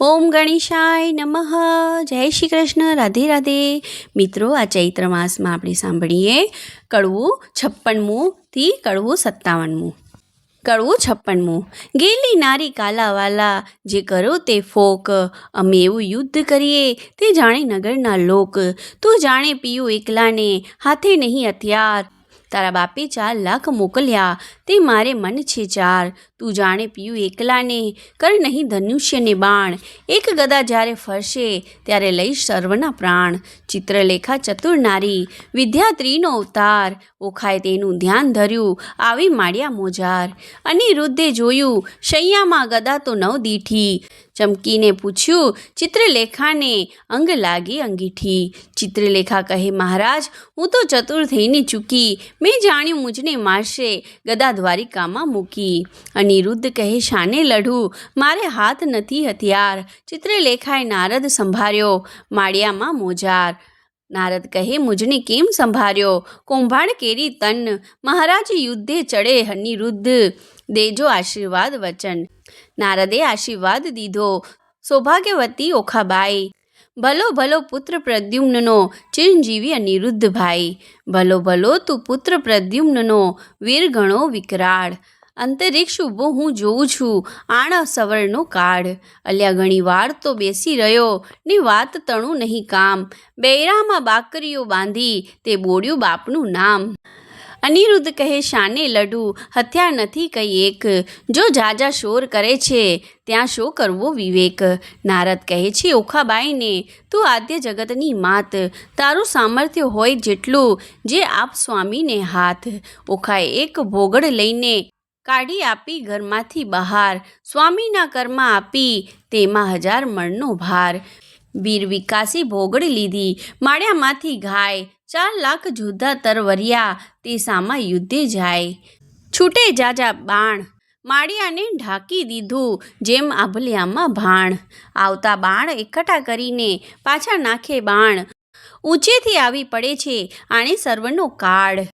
ઓમ ગણેશાય નમઃ. જય શ્રી કૃષ્ણ. રાધે રાધે. મિત્રો, આ ચૈત્ર માસમાં આપણે સાંભળીએ કડવું છપ્પનમુંથી કડવું સત્તાવનમું. કડવું છપ્પનમું. ગેલી નારી કાલાવાલા જે કરો તે ફોક. અમે એવું યુદ્ધ કરીએ તે જાણે નગરના લોક. તું જાણે પીયું એકલાને, હાથે નહીં હથિયાર. તારા બાપે ચાર લાખ મોકલ્યા. તે મારે મન છે ચાર. તું જાણે પીયું એકલાને કર નહીં ધનુષ્યને બાણ. એક ગદા જ્યારે ફરશે ત્યારે લઈશ સર્વના પ્રાણ. ચિત્રલેખા ચતુર નારી, વિદ્યાત્રીનો અવતાર. ઓખાય તેનું ધ્યાન ધર્યું, આવી માળ્યા મોજાર. અનિરુદ્ધે જોયું, શૈયામાં ગદા તો નવ દીઠી ચમકીને પૂછ્યું, ચિત્રલેખાને અંગ લાગી અંગીઠી? ચિત્રલેખા કહે, મહારાજ, હું તો ચતુર થઈને ચૂકી. મેં જાણ્યું મુજને મારશે, ગદા દ્વારિકામાં મૂકી. અનિરુદ્ધ કહે, શાને લડું મારે હાથ નથી હથિયાર. ચિત્રલેખાએ નારદ સંભાળ્યો, માળિયામાં મોજાર. નારદ કહે, મુજને કેમ સંભાળ્યો? કૌભાંડ કેરી તન. મહારાજ યુદ્ધે ચડે અનિરુદ્ધ. દેજો આશીર્વાદ વચન. નારદે આશીર્વાદ દીધો. સૌભાગ્યવતી ઓખાબાઈ. ભલો ભલો પુત્ર પ્રદ્યુમ્નનો, ચિરંજીવી અનિરુદ્ધભાઈ ભલો ભલો તું પુત્ર પ્રદ્યુમ્નનો વીર ગણો વિકરાળ. અંતરિક્ષ ઊભો હું જોઉં છું, આણ સવરનો કાળ. અલ્યા ઘણી વાર તો બેસી રહ્યો, ની વાત તણું નહીં કામ. બૈરામાં બાકરીઓ બાંધી, તે બોડ્યું બાપનું નામ. અનિરુદ્ધ કહે, શાને લડું, હથિયાર નથી કઈ એક. જો જાજા શોર કરે છે, ત્યાં શો કરવો વિવેક? નારદ કહે, છે ઓખાબાઈને, તું આદ્ય જગતની માત. તારું સામર્થ્ય હોય જેટલું, જે આપ સ્વામીને હાથ. ઓખાએ એક ભોગડ લઈને કાઢી આપી ઘરમાંથી બહાર. સ્વામીના કર્મ આપી, તેમાં હજાર મણનો ભાર. વીર વિકાસી ભોગડી લીધી. માળ્યામાંથી ઘાય. ચાર લાખ જુદા તરવરિયા. તે સામા યુદ્ધે જાય. છૂટે જાજા બાણ. માળિયાને ઢાંકી દીધું. જેમ આભલિયામાં ભાણ. આવતા બાણ એકઠા કરીને પાછા નાખે બાણ. ઊંચેથી આવી પડે છે આણે સર્વનો કાળ.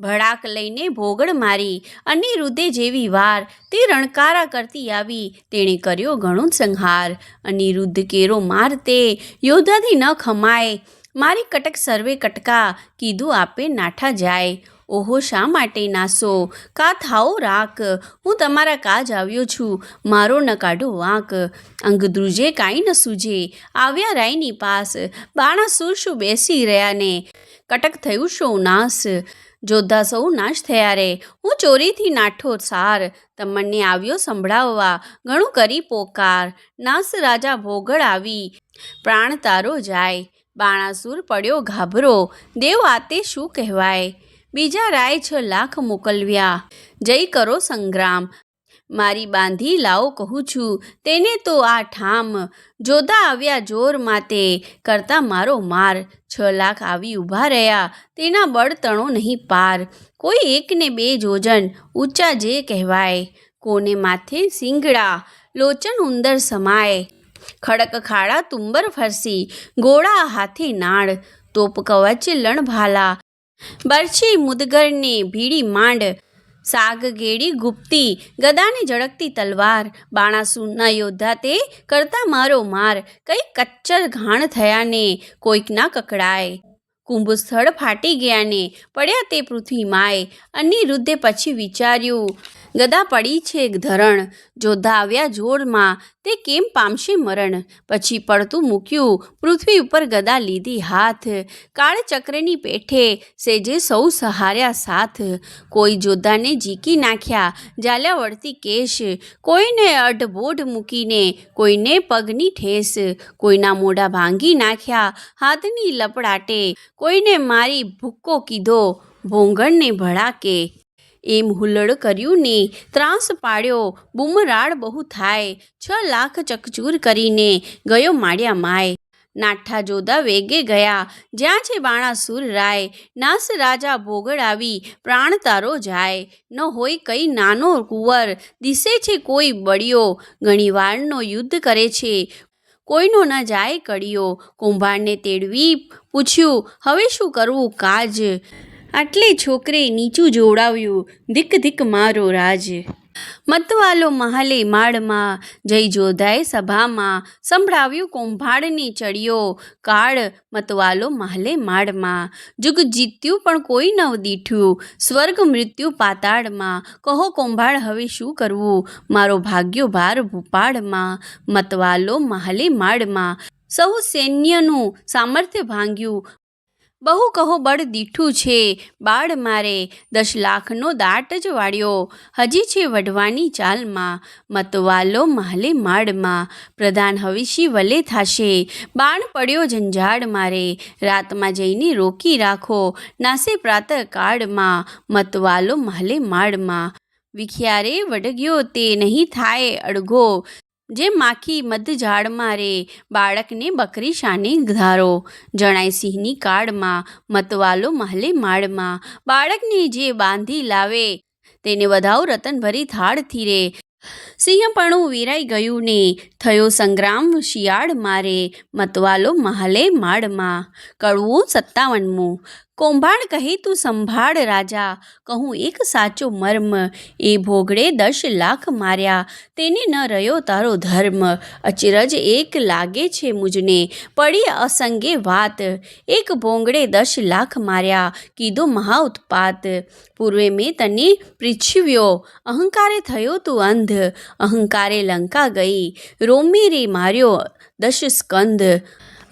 ભડાક લઈને ભોગળ મારી અનિરુદ્ધે જેવી વાર તે રણકારા કરતી આવી. તેણે કર્યો ઘણો સંહાર અનિરુદ્ધ કેરો માર તે યોદ્ધાથી ન ખમાય. મારી કટક સર્વે કટકા કીધું આપે નાઠા જાય. ઓહો, શા માટે નાસો? કા થાઓ રાક હું તમારા કાજ આવ્યો છું. મારો ન કાઢો વાંક. અંગ ધ્રુજે કાંઈ ન સૂજે. આવ્યા રાયની પાસ. બાણા સુર શું બેસી રહ્યા ને. કટક થયું શો નાશ? જોધા સૌ નાશ થયા રે. હું ચોરીથી નાઠો સાર. તમને આવ્યો સંભળાવવા. ઘણું કરી પોકાર. નાસ રાજા ભોગળ આવી. પ્રાણ તારો જાય. બાણાસુર પડ્યો ગાભરો દેવ આતે શું કહેવાય? બીજા રાય છ લાખ મોકલવ્યા. જય કરો સંગ્રામ. મારી બાંધી લાવો કહું છું. તેને તો આ ઠામ. જોતા આવ્યા જોર માતે કરતા મારો માર. છ લાખ આવી ઊભા રહ્યા. તેના બળતણો નહીં પાર. કોઈ એકને બે જોજન. ઊંચા જે કહેવાય. કોને માથે સિંગડા લોચન ઉંદર સમાય. ખડક ખાડા તુંબર ફરસી. ગોળા હાથે નાળ. તોપ કવચ લણભાલા. બરછી મુદગરને ભીડી માંડ. સાગ ગેડી ગુપ્તી, ગદાને ઝળકતી તલવાર બાણાસુરના યોદ્ધા તે કરતા મારો માર, કઈ કચ્ચર ઘાણ થયા થયાને, કોઈકના કકડાય. કુંભસ્થળ ફાટી ગયા ને પડ્યા તે પૃથ્વી માય અનિરુદ્ધે પછી વિચાર્યું, ગદા પડી છે ધરણ. જોધા આવ્યા જોરમાં, તે કેમ પામશે મરણ? પછી પડતું મૂક્યું, પૃથ્વી ઉપર ગદા લીધી હાથ. કાળચક્રની પેઠે સેજે સૌ સહાર્યા સાથ. કોઈ જોધાને ઝીકી નાખ્યા જાલ્યા વળતી કેશ. કોઈને અઢબોઢ મૂકીને, કોઈને પગની ઠેસ. કોઈના મોઢા ભાંગી નાખ્યા, હાથની લપડાટે. કોઈને મારી ભૂક્કો કીધો, ભોંગણને ભડાકે. એમ હુલ્લડ કર્યું ને ત્રાસ પાડ્યો, બુમરાળ બહુ થાય. છ લાખ ચકચૂર કરીને ગયો માળ્યા માય. નાઠા જોધા વેગે ગયા, જ્યાં છે બાણાસુર રાય. નાસ રાજા ભોગડ આવી પ્રાણ તારો જાય. ન હોય કઈ નાનો કુંવર, દિશે છે કોઈ બળિયો. ઘણીવારનો યુદ્ધ કરે છે કોઈનો ન જાય કડિયો. કુંભારને તેડવી પૂછ્યું હવે શું કરવું કાજ? આટલે છોકરે નીચું જોડાવ્યું. ધીક ધીક મારો રાજ. મતવાલો મહાલે માળમાં, જય જોધાએ સભામાં, સંભળાવ્યું કૌભાંડની ચડિયો કાળ મતવાલો મહાલે માળમાં. જુગ જીત્યું પણ કોઈ ન દીઠ્યું. સ્વર્ગ મૃત્યુ પાતાળમાં. કહો કૌભાંડ હવે શું કરવું? મારો ભાગ્યો ભાર ભૂપાળમાં. મતવાલો મહાલે માળમાં. સૌ સૈન્યનું સામર્થ્ય ભાંગ્યું. બહુ કહો બળ દીઠું છે, બાળ મારે દસ લાખનો દાટ જ વાળ્યો. હજી છે વઢવાની ચાલમાં, મતવાલો માલે માળમાં. પ્રધાન હવિષી વલે થાશે. બાણ પડ્યો ઝંઝાડ મારે. રાતમાં જઈને રોકી રાખો. નાસે પ્રાતઃ કાળમાં મતવાલો માલે માળમાં. વિખ્યારે વડગ્યો તે નહીં થાય અડઘો. જે માખી મધ ઝાડમાં રે, બાળકને બકરી શાને ધારો. જણાય સિંહની કાળમાં, મતવાલો મહલે માળમાં. બાળકને જે બાંધી લાવે, તેને વધાવ રતન ભરી થાળથી રે. સિંહપણું વીરાઈ ગયું ને, થયો સંગ્રામ શિયાળ મારે મતવાલો મહાલે માળમાં. કડવું સત્તાવનમું કૌભાંડ કહે તું સંભાળ રાજા. કહું, એક સાચો મર્મ. એ ભોગડે દશ લાખ માર્યા. તેને ન રહ્યો તારો ધર્મ. અચરજ એક લાગે છે મુજને. પડી અસંગે વાત. એક ભોંગડે દશ લાખ માર્યા. કીધો મહા ઉત્પાત પૂર્વે મેં તને પૃચ્છવ્યો. અહંકારે થયો તું અંધ. અહંકારે લંકા ગઈ. રોમી રે માર્યો દશ સ્કંદ.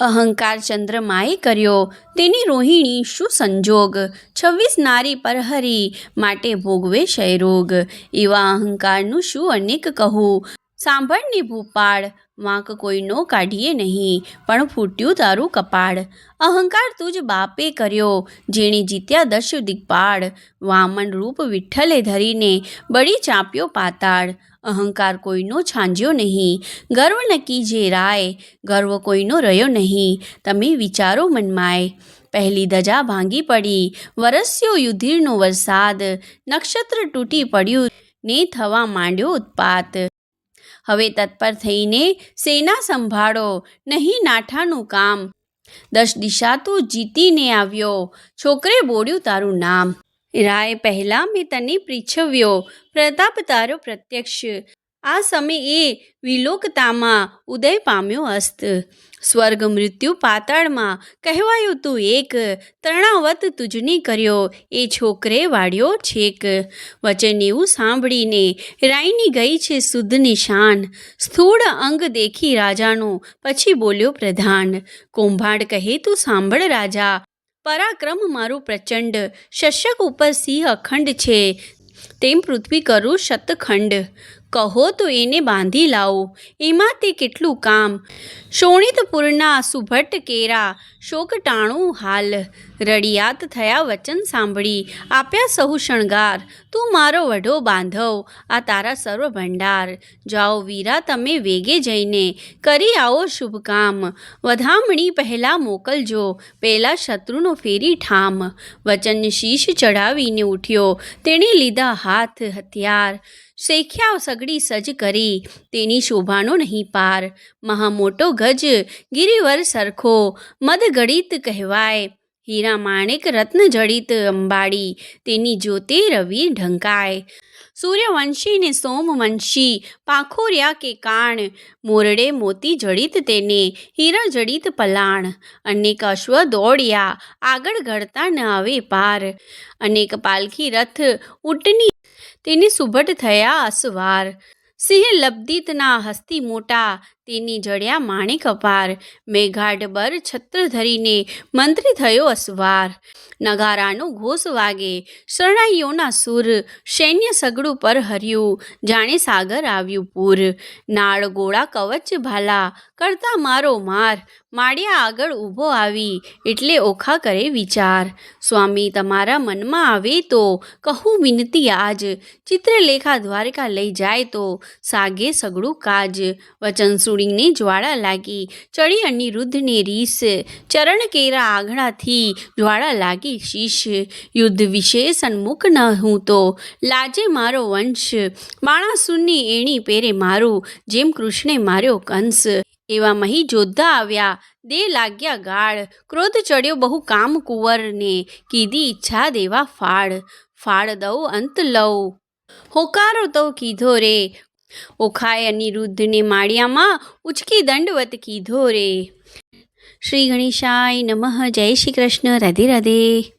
અહંકાર ચંદ્રમાએ કર્યો. તેની રોહિણી શું સંજોગ? છવ્વીસ નારી પરહરી માટે ભોગવે ક્ષયરોગ. એવા અહંકારનું શું અનેક કહું? સાંભળની ભૂપાળ. વાંક કોઈનો કાઢીએ નહીં, પણ ફૂટ્યું તારું કપાળ. અહંકાર તુજ બાપે કર્યો જેણે જીત્યા દશ દિગ્પાળ. વામન રૂપ વિઠ્ઠલે ધરીને બળી ચાંપ્યો પાતાળ. અહંકાર કોઈનો છાંજ્યો નહીં, ગર્વ નક્કી જે રાય, ગર્વ કોઈનો રહ્યો નહીં. તમે વિચારો મનમાય. પહેલી ધજા ભાંગી પડી, વરસ્યો યુધિરનો વરસાદ. નક્ષત્ર તૂટી પડ્યું, ને થવા માંડ્યો ઉત્પાત. હવે તત્પર થઈને સેના સંભાળો, નહીં નાઠાનું કામ. દસ દિશા તું જીતીને આવ્યો, છોકરે બોલ્યું તારું નામ. રાય પહેલાં મેં તને પૃચ્છવ્યો પ્રતાપ તારો પ્રત્યક્ષ. આ સમયે વિલોકતામાં ઉદય પામ્યો અસ્ત. સ્વર્ગ મૃત્યુ પાતાળમાં કહેવાયું તું એક તરણાવત તુજની કર્યો, એ છોકરે વાળ્યો છેક. વચન એવું સાંભળીને રાઈની ગઈ છે શુદ્ધ નિશાન. સ્થૂળ અંગ દેખી રાજાનું પછી બોલ્યો પ્રધાન, કૌભાંડ કહે તું સાંભળ રાજા, પરાક્રમ મારું પ્રચંડ, શશક ઉપર સિંહ અખંડ છે, તેમ પૃથ્વી કરું શતખંડ. કહો તો એને બાંધી લાવો. એમાં તે કેટલું કામ? શોણિતપુરના સુભટ કેરા શોકટાણું હાલ. રડિયાત થયા વચન સાંભળી. આપ્યા સહુ શણગાર. તું મારો વઢો બાંધવ. આ તારા સર્વ ભંડાર. જાઓ વીરા, તમે વેગે જઈને. કરી આવો શુભ કામ. વધામણી પહેલાં મોકલજો. પહેલાં શત્રુનો ફેરી ઠામ. વચન શીશ ચઢાવીને ઉઠ્યો. તેણે લીધા હાથ હથિયાર. શેખ્યા સગડી સજ કરી, તેની શોભાનો નહીં પાર. મહા મોટો ગજ ગિરિવર સરખો, મદગડિત કહેવાય. હીરા માણેક રત્ન જડિત અંબાડી, તેની જ્યોતે રવિ ઢંકાય. સૂર્યવંશી ને સોમવંશી, પાખોર્યા કે કાણ, મોરડે મોતી જડિત તેને, હીરા જડિત પલાણ. અનેક અશ્વ દોડ્યા, આગળ ઘડતા ન આવે પાર. અનેક પાલખી રથ ઊંટની, તેની સુભટ થયા અસવાર. સિંહ લબ્ધિતના હસ્તી મોટા તેની જડ્યા માણેક અપાર. મેઘાડબર છત્ર ધરીને મંત્રી થયો અસવાર. નગારાનો ઘોષ વાગે. શરણાઈઓના સુર સૈન્ય સગડું પર હર્યું. જાણે સાગર આવ્યું પૂર. નાળ ગોળા કવચ ભાલા. કરતા મારો માર. માળિયા આગળ ઊભો આવી. એટલે ઓખા કરે વિચાર. સ્વામી તમારા મનમાં આવે તો કહું વિનતી આજ. ચિત્રલેખા દ્વારકા લઈ જાય તો. સાગે સગડું કાજ. વચન સુડીને જ્વાળા લાગી. ચડી અનિરુદ્ધને રીસ. ચરણ કેરા આંગળાથી જ્વાળા લાગી શીશ. યુદ્ધ વિશે સન્મુખ ન હું તો. લાજે મારો વંશ. માણાસુરની એણી પેરે મારું, જેમ કૃષ્ણે માર્યો કંસ. એવા મહી જોધા આવ્યા, દે લાગ્યા ગાળ. ક્રોધ ચડ્યો બહુ કામ કુંવરને. કીધી ઈચ્છા દેવા ફાળ. ફાળ દઉં, અંત લઉં. હોકારો તો કીધો રે. ઓખાએ અનિરુદ્ધને માળિયામાં ઉચકી દંડવત કીધો રે. શ્રી ગણેશાય નમઃ. જય શ્રી કૃષ્ણ. રાધે રાધે.